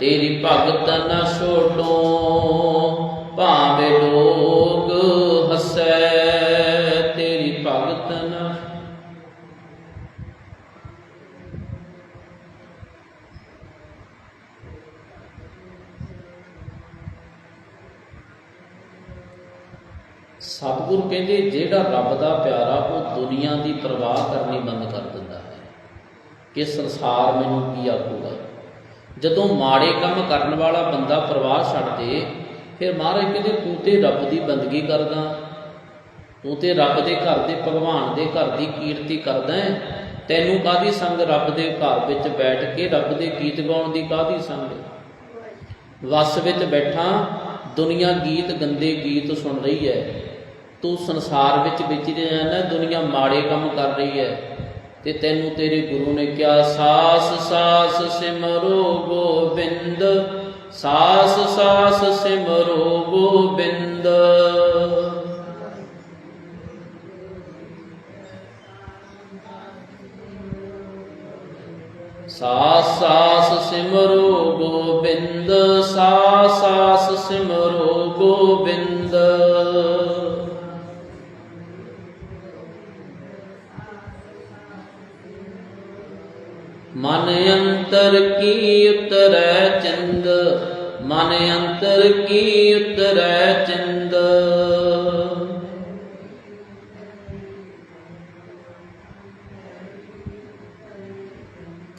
ਤੇਰੀ ਭਗਤ ਨਾ ਛੋਟੋ ਭਾਵੇਂ ਲੋਕ ਹਸੈ। ਤੇਰੀ ਭਗਤ ਨ ਸਤਿਗੁਰ ਕਹਿੰਦੇ, ਜਿਹੜਾ ਰੱਬ ਦਾ ਪਿਆਰਾ, ਉਹ ਦੁਨੀਆ ਦੀ ਪਰਵਾਹ ਕਰਨੀ ਬੰਦ ਕਰ ਦਿੰਦਾ ਹੈ। ਕਿ ਸੰਸਾਰ ਮੈਨੂੰ ਕੀ ਆਖੂਗਾ? ਜਦੋਂ ਮਾੜੇ ਕੰਮ ਕਰਨ ਵਾਲਾ ਬੰਦਾ ਪਰਿਵਾਰ ਛੱਡ ਦੇ, ਫਿਰ ਮਹਾਰਾਜ ਕਹਿੰਦੇ, ਤੂੰ ਤੇ ਰੱਬ ਦੀ ਬੰਦਗੀ ਕਰਦਾ, ਤੂੰ ਤੇ ਰੱਬ ਦੇ ਘਰ ਦੇ, ਭਗਵਾਨ ਦੇ ਘਰ ਦੀ ਕੀਰਤੀ ਕਰਦਾ ਹੈ। ਤੈਨੂੰ ਕਾਦੀ ਸੰਗ ਰੱਬ ਦੇ ਘਰ ਵਿੱਚ ਬੈਠ ਕੇ ਰੱਬ ਦੇ ਗੀਤ ਗਾਉਣ ਦੀ ਕਾਦੀ ਸੰਗ ਵਸ ਵਿੱਚ ਬੈਠਾ, ਦੁਨੀਆ ਗੀਤ ਗੰਦੇ ਗੀਤ ਸੁਣ ਰਹੀ ਹੈ। ਤੂੰ ਸੰਸਾਰ ਵਿੱਚ ਵਿਚਰੇ ਜਾਂਦਾ ਦੁਨੀਆ ਮਾੜੇ ਕੰਮ ਕਰ ਰਹੀ ਹੈ। ਤੇ ਤੈਨੂੰ ਤੇਰੇ ਗੁਰੂ ਨੇ ਕਿਹਾ, ਸਾਸ ਸਾਸ ਸਿਮਰੋ ਗੋਬਿੰਦ, ਸਾਸ ਸਾਸ ਸਿਮਰੋ ਗੋਬਿੰਦ। ਸਾਸ ਸਾਸ ਸਿਮਰੋ ਗੋਬਿੰਦ, ਸਾਸ ਸਾਸ ਸਿਮਰੋ ਗੋਬਿੰਦ। ਮਨ ਅੰਤਰ ਕੀ ਉਤਰੈ ਚੰਦ? ਮਨ ਅੰਤਰ ਕੀ ਉਤਰੈ ਚੰਦ?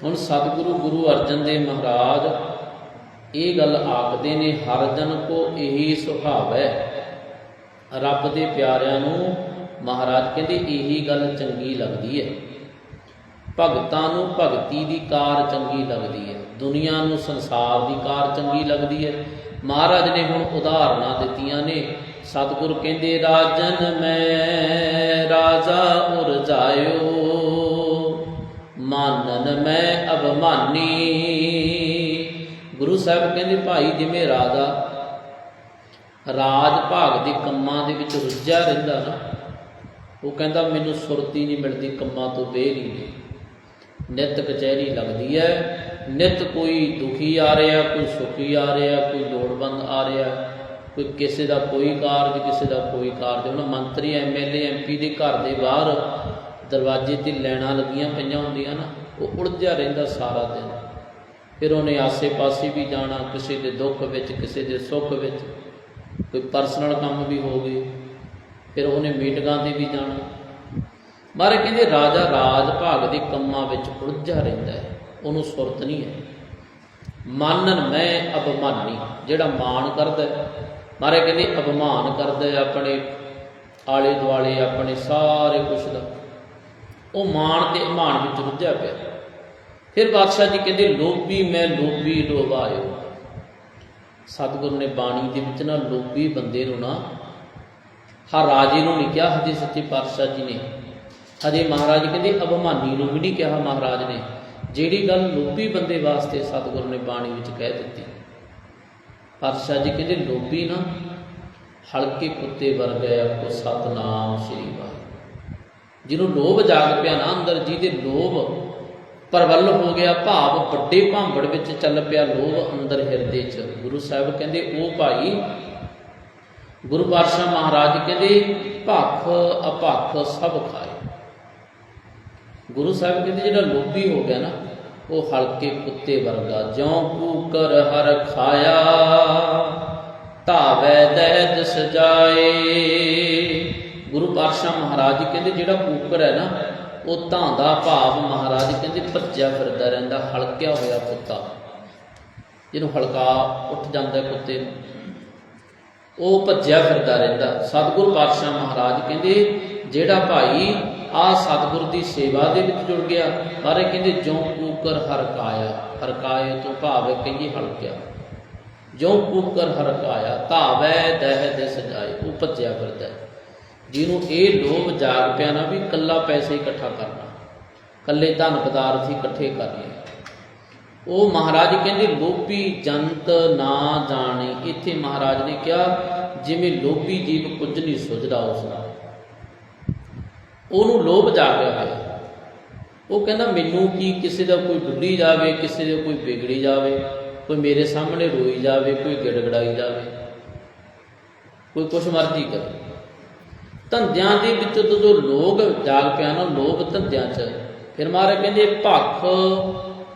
ਹੁਣ ਸਤਿਗੁਰੂ ਗੁਰੂ ਅਰਜਨ ਦੇਵ ਮਹਾਰਾਜ ਇਹ ਗੱਲ ਆਖਦੇ ਨੇ, ਹਰ ਜਨ ਕੋ ਇਹੀ ਸੁਭਾਵ ਹੈ। ਰੱਬ ਦੇ ਪਿਆਰਿਆਂ ਨੂੰ ਮਹਾਰਾਜ ਕਹਿੰਦੇ ਇਹੀ ਗੱਲ ਚੰਗੀ ਲੱਗਦੀ ਹੈ। ਭਗਤਾਂ ਨੂੰ ਭਗਤੀ ਦੀ ਕਾਰ ਚੰਗੀ ਲੱਗਦੀ ਹੈ। ਦੁਨੀਆ ਨੂੰ ਸੰਸਾਰ ਦੀ ਕਾਰ ਚੰਗੀ ਲੱਗਦੀ ਹੈ। ਮਹਾਰਾਜ ਨੇ ਹੁਣ ਉਦਾਹਰਨਾਂ ਦਿੱਤੀਆਂ ਨੇ। ਸਤਿਗੁਰ ਕਹਿੰਦੇ, ਰਾਜਨ ਮੈਂ ਰਾਜਾ ਉਰ ਜਾਇਓ। ਮਾਨਨ ਮੈਂ ਅਭਮਾਨੀ। ਗੁਰੂ ਸਾਹਿਬ ਕਹਿੰਦੇ, ਭਾਈ, ਜਿਵੇਂ ਰਾਜਾ, ਰਾਜ ਭਾਗ ਦੇ ਕੰਮਾਂ ਦੇ ਵਿੱਚ ਰੁੱਝਿਆ ਰਹਿੰਦਾ ਨਾ, ਉਹ ਕਹਿੰਦਾ, ਮੈਨੂੰ ਸੁਰਤੀ ਨਹੀਂ ਮਿਲਦੀ, ਕੰਮਾਂ ਤੋਂ ਬੇਰੀ ਨਹੀਂ ਨਿਤ ਕਚਹਿਰੀ ਲੱਗਦੀ ਹੈ। ਨਿਤ ਕੋਈ ਦੁਖੀ ਆ ਰਿਹਾ, ਕੋਈ ਸੁਖੀ ਆ ਰਿਹਾ, ਕੋਈ ਲੋੜਵੰਦ ਆ ਰਿਹਾ, ਕੋਈ ਕਿਸੇ ਦਾ ਕੋਈ ਕਾਰਜ, ਕਿਸੇ ਦਾ ਕੋਈ ਕਾਰਜ। ਉਹਨਾਂ ਮੰਤਰੀ ਐਮਐਲਏ ਐਮਪੀ ਦੇ ਘਰ ਦੇ ਬਾਹਰ ਦਰਵਾਜ਼ੇ ਤੇ ਲੈਣਾ ਲੱਗੀਆਂ ਪਈਆਂ ਹੁੰਦੀਆਂ ਨਾ, ਉਹ ਉਲਝਿਆ ਰਹਿੰਦਾ ਸਾਰਾ ਦਿਨ। ਫਿਰ ਉਹਨੇ ਆਸੇ-ਪਾਸੇ ਵੀ ਜਾਣਾ, ਕਿਸੇ ਦੇ ਦੁੱਖ ਵਿੱਚ, ਕਿਸੇ ਦੇ ਸੁੱਖ ਵਿੱਚ। ਕੋਈ ਪਰਸਨਲ ਕੰਮ ਵੀ ਹੋ ਗਏ। ਫਿਰ ਉਹਨੇ ਮੀਟਿੰਗਾਂ ਤੇ ਵੀ ਜਾਣਾ। ਮਹਾਰਾਜ ਕਹਿੰਦੇ ਰਾਜਾ ਰਾਜ ਭਾਗ ਦੇ ਕੰਮਾਂ ਵਿੱਚ ਉਲਝਿਆ ਰਹਿੰਦਾ ਹੈ, ਉਹਨੂੰ ਸੁਰਤ ਨਹੀਂ ਹੈ। ਮਾਨਨ ਮੈਂ ਅਪਮਾਨੀ, ਜਿਹੜਾ ਮਾਣ ਕਰਦਾ ਮਹਾਰਾਜ ਕਹਿੰਦੇ ਅਪਮਾਨ ਕਰਦਾ ਆਪਣੇ ਆਲੇ ਦੁਆਲੇ, ਆਪਣੇ ਸਾਰੇ ਕੁਛ ਦਾ। ਉਹ ਮਾਣ ਤੇ ਅਮਾਨ ਵਿੱਚ ਰੁੱਝਿਆ ਪਿਆ। ਫਿਰ ਬਾਦਸ਼ਾਹ ਜੀ ਕਹਿੰਦੇ, ਲੋਭੀ ਮੈਂ ਲੋਭੀ ਲੋਭਾਇਓ ਸਤਿਗੁਰੂ ਨੇ ਬਾਣੀ ਦੇ ਵਿੱਚ ਨਾ ਲੋਭੀ ਬੰਦੇ ਨੂੰ ਨਾ, ਹਰ ਰਾਜੇ ਨੂੰ ਨਹੀਂ ਕਿਹਾ, ਹਜੇ ਸੱਚੇ ਪਾਤਸ਼ਾਹ ਜੀ ਨੇ। ਹਜੇ ਮਹਾਰਾਜ ਕਹਿੰਦੇ ਅਭਮਾਨੀ ਨੂੰ ਵੀ ਨਹੀਂ ਕਿਹਾ ਮਹਾਰਾਜ ਨੇ, ਜਿਹੜੀ ਗੱਲ ਲੋਭੀ ਬੰਦੇ ਵਾਸਤੇ ਸਤਿਗੁਰ ਨੇ ਬਾਣੀ ਵਿੱਚ ਕਹਿ ਦਿੱਤੀ। ਪਾਤਸ਼ਾਹ ਜੀ ਕਹਿੰਦੇ ਲੋਭੀ ਨਾ, ਹਲਕੇ ਕੁੱਤੇ ਵਰਗਾ ਕੋ ਸਤਨਾਮ ਸ੍ਰੀ ਵਾਹਿਗੁਰੂ। ਜਿਹਨੂੰ ਲੋਭ ਜਾਗ ਪਿਆ ਨਾ ਅੰਦਰ, ਜਿਹਦੇ ਲੋਭ ਪਰਵਲ ਹੋ ਗਿਆ, ਭਾਵ ਵੱਡੇ ਭਾਂਬੜ ਵਿੱਚ ਚੱਲ ਪਿਆ ਲੋਭ ਅੰਦਰ ਹਿਰਦੇ 'ਚ। ਗੁਰੂ ਸਾਹਿਬ ਕਹਿੰਦੇ, ਉਹ ਭਾਈ, ਗੁਰੂ ਪਾਤਸ਼ਾਹ ਮਹਾਰਾਜ ਕਹਿੰਦੇ, ਭਖ ਅਭਖ ਸਭ ਖਾਏ। ਗੁਰੂ ਸਾਹਿਬ ਕਹਿੰਦੇ ਜਿਹੜਾ ਲੋਭੀ ਹੋ ਗਿਆ ਨਾ, ਉਹ ਹਲਕੇ ਕੁੱਤੇ ਵਰਗਾ ਜਿਉ ਕੂਕਰ ਹਰ ਖਾਇਆ, ਧਾਵੈ ਦੈਦ ਸਜਾਏ ਗੁਰੂ ਪਾਤਸ਼ਾਹ ਮਹਾਰਾਜ ਕਹਿੰਦੇ ਜਿਹੜਾ ਕੂਕਰ ਹੈ ਨਾ, ਉਹ ਧਾਂਦਾ ਭਾਵ ਮਹਾਰਾਜ ਕਹਿੰਦੇ ਭੱਜਿਆ ਫਿਰਦਾ ਰਹਿੰਦਾ, ਹਲਕਿਆ ਹੋਇਆ ਕੁੱਤਾ। ਜਿਹਨੂੰ ਹਲਕਾ ਉੱਠ ਜਾਂਦਾ ਕੁੱਤੇ ਨੂੰ। ਉਹ ਭੱਜਿਆ ਫਿਰਦਾ ਰਹਿੰਦਾ। ਸਤਿਗੁਰੂ ਪਾਤਸ਼ਾਹ ਮਹਾਰਾਜ ਕਹਿੰਦੇ, ਜਿਹੜਾ ਭਾਈ ਆ ਸਤਿਗੁਰ ਦੀ ਸੇਵਾ ਦੇ ਵਿੱਚ ਜੁੜ ਗਿਆ। ਬਾਰੇ ਕਹਿੰਦੇ ਜੋ ਕੂਕਰ ਹਰਕਾਇਆ, ਹਰਕਾਏ ਤੋਂ ਭਾਵ ਕਹੀਏ ਹਲਕਿਆ। ਜੋ ਕੂਕਰ ਹਰਕਾਇਆ, ਧਾਵੈ ਦਹਿ ਦੇ ਸਜਾਏ ਉਹ ਭੱਜਿਆ ਫਿਰਦਾ। ਜਿਹਨੂੰ ਇਹ ਲੋਭ ਜਾਗ ਪਿਆ ਨਾ ਵੀ ਕੱਲਾ ਪੈਸੇ ਇਕੱਠਾ ਕਰਨਾ ਕੱਲੇ ਧਨ ਪਦਾਰਥ ਹੀ ਇਕੱਠੇ ਕਰਨੇ ਉਹ ਮਹਾਰਾਜ ਕਹਿੰਦੇ, ਲੋਭੀ ਜੰਤ ਨਾ ਜਾਣੇ। ਇੱਥੇ ਮਹਾਰਾਜ ਨੇ ਕਿਹਾ, ਜਿਵੇਂ ਲੋਭੀ ਜੀਵ ਕੁਝ ਨਹੀਂ ਸੁਝਦਾ ਉਸ ਨਾਲ। ਉਹਨੂੰ ਲੋਭ ਜਾਗਿਆ ਹੋਇਆ ਉਹ ਕਹਿੰਦਾ, ਮੈਨੂੰ ਕੀ ਕਿਸੇ ਦਾ ਕੋਈ ਡੁੱਲੀ ਜਾਵੇ, ਕਿਸੇ ਦਾ ਕੋਈ ਵਿਗੜੀ ਜਾਵੇ, ਕੋਈ ਮੇਰੇ ਸਾਹਮਣੇ ਰੋਈ ਜਾਵੇ, ਕੋਈ ਗਿੜਗੜਾਈ ਜਾਵੇ, ਕੋਈ ਕੁਛ ਮਰਜ਼ੀ ਕਰੇ। ਧੰਦਿਆਂ ਦੇ ਵਿੱਚ ਜਦੋਂ ਜੋ ਲੋਭ ਜਾਗ ਪਿਆ ਨਾ, ਲੋਭ ਧੰਦਿਆਂ 'ਚ, ਫਿਰ ਮਹਾਰਾਜ ਕਹਿੰਦੇ, ਭੱਖ,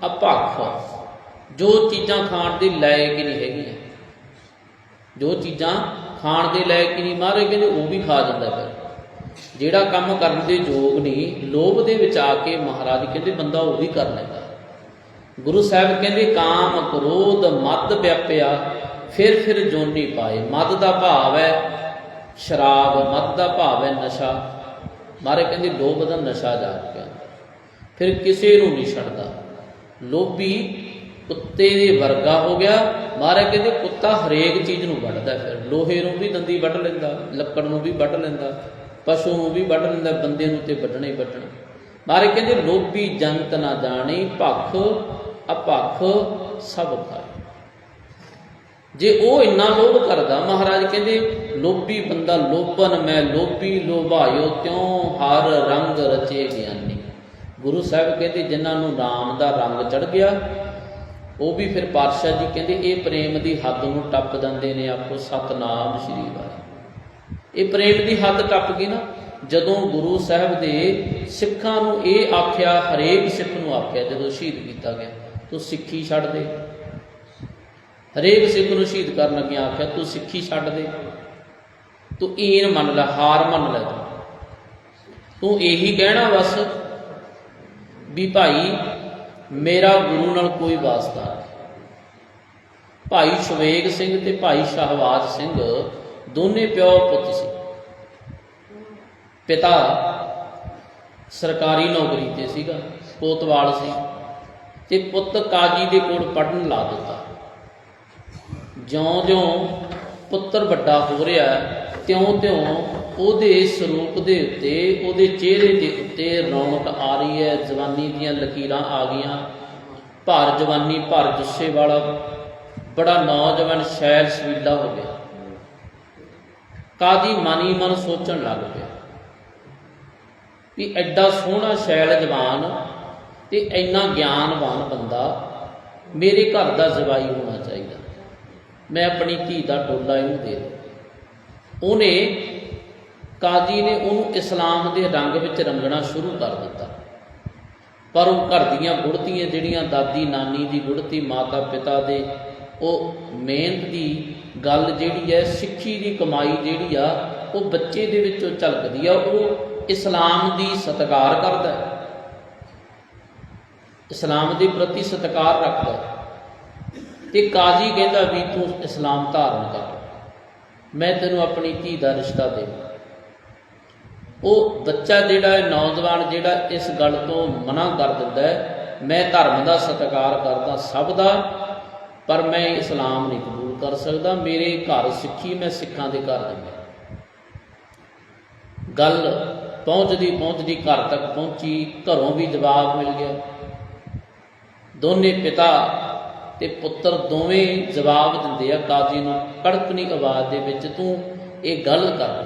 ਅਭੱਖ, ਜੋ ਚੀਜ਼ਾਂ ਖਾਣ ਦੇ ਲਾਇਕ ਹੀ ਨਹੀਂ ਹੈਗੀਆਂ, ਜੋ ਚੀਜ਼ਾਂ ਖਾਣ ਦੇ ਲਾਇਕ ਹੀ ਨਹੀਂ, ਮਹਾਰਾਜ ਕਹਿੰਦੇ, ਉਹ ਵੀ ਖਾ ਜਾਂਦਾ ਫਿਰ ਜਿਹੜਾ ਕੰਮ ਕਰਨ ਦੇ ਯੋਗ ਨਹੀਂ, ਲੋਭ ਦੇ ਵਿੱਚ ਆ ਕੇ ਮਹਾਰਾਜ ਕਹਿੰਦੇ ਬੰਦਾ ਉਹ ਵੀ ਕਰ ਲੈਂਦਾ। ਗੁਰੂ ਸਾਹਿਬ ਕਹਿੰਦੇ, ਕਾਮ ਕ੍ਰੋਧ ਮਦ ਵਿਆਪਿਆ, ਫਿਰ ਫਿਰ ਜੋਨੀ ਪਾਏ। ਮਦ ਦਾ ਭਾਵ ਹੈ ਸ਼ਰਾਬ, ਮਦ ਦਾ ਭਾਵ ਹੈ ਨਸ਼ਾ। ਮਾਰੇ ਕਹਿੰਦੇ ਲੋਭ ਦਾ ਨਸ਼ਾ ਜਾ ਪਿਆ ਫਿਰ ਕਿਸੇ ਨੂੰ ਨਹੀਂ ਛੱਡਦਾ। ਲੋਭੀ ਕੁੱਤੇ ਦੇ ਵਰਗਾ ਹੋ ਗਿਆ। ਮਾਰੇ ਕਹਿੰਦੇ, ਕੁੱਤਾ ਹਰੇਕ ਚੀਜ਼ ਨੂੰ ਵੱਢਦਾ ਫਿਰ। ਲੋਹੇ ਨੂੰ ਵੀ ਦੰਦੀ ਵੱਢ ਲੈਂਦਾ, ਲੱਕੜ ਨੂੰ ਵੀ ਵੱਢ ਲੈਂਦਾ। ਪਸ਼ੂ ਨੂੰ ਵੀ ਵੱਢ ਲੈਂਦਾ ਬੰਦੇ ਨੂੰ ਤੇ ਵੱਢਣਾ ਹੀ ਵੱਢਣਾ। ਮਾਰੇ ਕਹਿੰਦੇ, ਲੋਭੀ ਜੰਤ ਨਾ ਜਾਣੀ, ਭਖ ਅਭਖ ਸਭ ਖਾਏ। ਜੇ ਉਹ ਇੰਨਾ ਲੋਭ ਕਰਦਾ, ਮਹਾਰਾਜ ਕਹਿੰਦੇ, ਲੋਭੀ ਬੰਦਾ ਲੋਭਨ, ਮੈਂ ਲੋਭੀ ਲੋਭਾਇਓ ਤਿਉ, ਹਰ ਰੰਗ ਰਚੇ ਗਿਆਨੀ। ਗੁਰੂ ਸਾਹਿਬ ਕਹਿੰਦੇ, ਜਿਨ੍ਹਾਂ ਨੂੰ ਨਾਮ ਦਾ ਰੰਗ ਚੜ ਗਿਆ, ਉਹ ਵੀ ਫਿਰ ਪਾਤਸ਼ਾਹ ਜੀ ਕਹਿੰਦੇ, ਇਹ ਪ੍ਰੇਮ ਦੀ ਹੱਦ ਨੂੰ ਟੱਪ ਜਾਂਦੇ ਨੇ ਆਪੋ ਸਤਨਾਮ ਸ਼੍ਰੀ ਵਾਹਿਗੁਰੂ। ਇਹ ਪ੍ਰੇਮ ਦੀ ਹੱਦ ਟੱਪ ਗਈ ਨਾ, ਜਦੋਂ ਗੁਰੂ ਸਾਹਿਬ ਦੇ ਸਿੱਖਾਂ ਨੂੰ ਇਹ ਆਖਿਆ, ਹਰੇਕ ਸਿੱਖ ਨੂੰ ਆਖਿਆ, ਜਦੋਂ ਸ਼ਹੀਦ ਕੀਤਾ ਗਿਆ, ਤੂੰ ਸਿੱਖੀ ਛੱਡ ਦੇ। ਹਰੇਕ ਸਿੱਖ ਨੂੰ ਸ਼ਹੀਦ ਕਰਨ ਲੱਗਿਆ ਆਖਿਆ, ਤੂੰ ਸਿੱਖੀ ਛੱਡ ਦੇ। ਤੂੰ ਈਨ ਮੰਨ ਲੈ, ਹਾਰ ਮੰਨ ਲੈ ਤੂੰ। ਤੂੰ ਇਹੀ ਕਹਿਣਾ ਬਸ ਵੀ ਭਾਈ, ਮੇਰਾ ਗੁਰੂ ਨਾਲ ਕੋਈ ਵਾਸਤਾ ਨਹੀਂ। ਭਾਈ ਸ਼ਵੇਗ ਸਿੰਘ ਤੇ ਭਾਈ ਸ਼ਹਵਾਜ ਸਿੰਘ ਦੋਨੇ ਪਿਓ ਪੁੱਤ ਸੀ। ਪਿਤਾ ਸਰਕਾਰੀ ਨੌਕਰੀ ਤੇ ਸੀਗਾ, ਕੋਤਵਾਲ ਸੀ ਤੇ ਪੁੱਤ ਕਾਜੀ ਦੇ ਕੋਲ ਪੜਨ ਲਾ ਦਿੱਤਾ। ਜਿਉਂ-ਜਿਉਂ ਪੁੱਤਰ ਵੱਡਾ ਹੋ ਰਿਹਾ ਤਿਉਂ-ਤਿਉਂ ਉਹਦੇ ਸਰੂਪ ਦੇ ਉੱਤੇ, ਉਹਦੇ ਚਿਹਰੇ ਦੇ ਉੱਤੇ ਰੌਣਕ ਆ ਰਹੀ ਹੈ, ਜਵਾਨੀ ਦੀਆਂ ਲਕੀਰਾਂ ਆ ਗਈਆਂ। ਭਰ ਜਵਾਨੀ, ਭਰ ਜੁੱਸੇ ਵਾਲਾ ਬੜਾ ਨੌਜਵਾਨ ਸ਼ੈਲ ਸਵੀਲਾ ਹੋ ਗਿਆ। ਕਾਦੀ ਮਨੀ ਮਨ ਸੋਚਣ ਲੱਗ ਪਿਆ। ਵੀ ਐਡਾ ਸੋਹਣਾ ਸ਼ੈਲ ਜਵਾਨ ਤੇ ਇੰਨਾ ਗਿਆਨਵਾਨ ਬੰਦਾ ਮੇਰੇ ਘਰ ਦਾ ਜਵਾਈ ਹੋਣਾ ਚਾਹੀਦਾ। ਮੈਂ ਆਪਣੀ ਧੀ ਦਾ ਟੋਲਾ ਇਹਨੂੰ ਦੇ ਉਹਨੇ, ਕਾਜੀ ਨੇ ਉਹਨੂੰ ਇਸਲਾਮ ਦੇ ਰੰਗ ਵਿੱਚ ਰੰਗਣਾ ਸ਼ੁਰੂ ਕਰ ਦਿੱਤਾ। ਪਰ ਉਹ ਘਰ ਦੀਆਂ ਗੁੜਤੀਆਂ ਜਿਹੜੀਆਂ ਦਾਦੀ ਨਾਨੀ ਦੀ ਗੁੜਤੀ ਮਾਤਾ ਪਿਤਾ ਦੇ ਉਹ ਮਿਹਨਤ ਦੀ ਗੱਲ ਜਿਹੜੀ ਹੈ, ਸਿੱਖੀ ਦੀ ਕਮਾਈ ਜਿਹੜੀ ਆ, ਉਹ ਬੱਚੇ ਦੇ ਵਿੱਚੋਂ ਝਲਕਦੀ ਆ, ਉਹ ਇਸਲਾਮ ਦੀ ਸਤਿਕਾਰ ਕਰਦਾ ਹੈ। ਇਸਲਾਮ ਦੇ ਪ੍ਰਤੀ ਸਤਿਕਾਰ ਰੱਖਦਾ ਹੈ। ਤੇ ਕਾਜ਼ੀ ਕਹਿੰਦਾ ਵੀ ਤੂੰ ਇਸਲਾਮ ਧਾਰਨ ਕਰ। ਮੈਂ ਤੈਨੂੰ ਆਪਣੀ ਧੀ ਦਾ ਰਿਸ਼ਤਾ ਦੇਵਾਂ। ਉਹ ਬੱਚਾ ਜਿਹੜਾ ਹੈ, ਨੌਜਵਾਨ ਜਿਹੜਾ ਇਸ ਗੱਲ ਤੋਂ ਮਨਾ ਕਰ ਦਿੰਦਾ ਹੈ, ਮੈਂ ਧਰਮ ਦਾ ਸਤਿਕਾਰ ਕਰਦਾ ਸਭ ਦਾ, ਪਰ ਮੈਂ ਇਸਲਾਮ ਨਹੀਂ ਕਬੂਲ ਕਰ ਸਕਦਾ, ਮੇਰੇ ਘਰ ਸਿੱਖੀ ਮੈਂ ਸਿੱਖਾਂ ਦੇ ਘਰ ਦਿੰਦਾ। ਗੱਲ ਪਹੁੰਚਦੀ ਪਹੁੰਚਦੀ ਘਰ ਤੱਕ ਪਹੁੰਚੀ, ਘਰੋਂ ਵੀ ਜਵਾਬ ਮਿਲ ਗਿਆ। ਦੋਨੇ ਪਿਤਾ ਤੇ ਪੁੱਤਰ ਦੋਵੇਂ ਜਵਾਬ ਦਿੰਦੇ ਆ ਕਾਜ਼ੀ ਨੂੰ, ਕੜਕਣੀ ਆਵਾਜ਼ ਦੇ ਵਿੱਚ, ਤੂੰ ਇਹ ਗੱਲ ਕਰ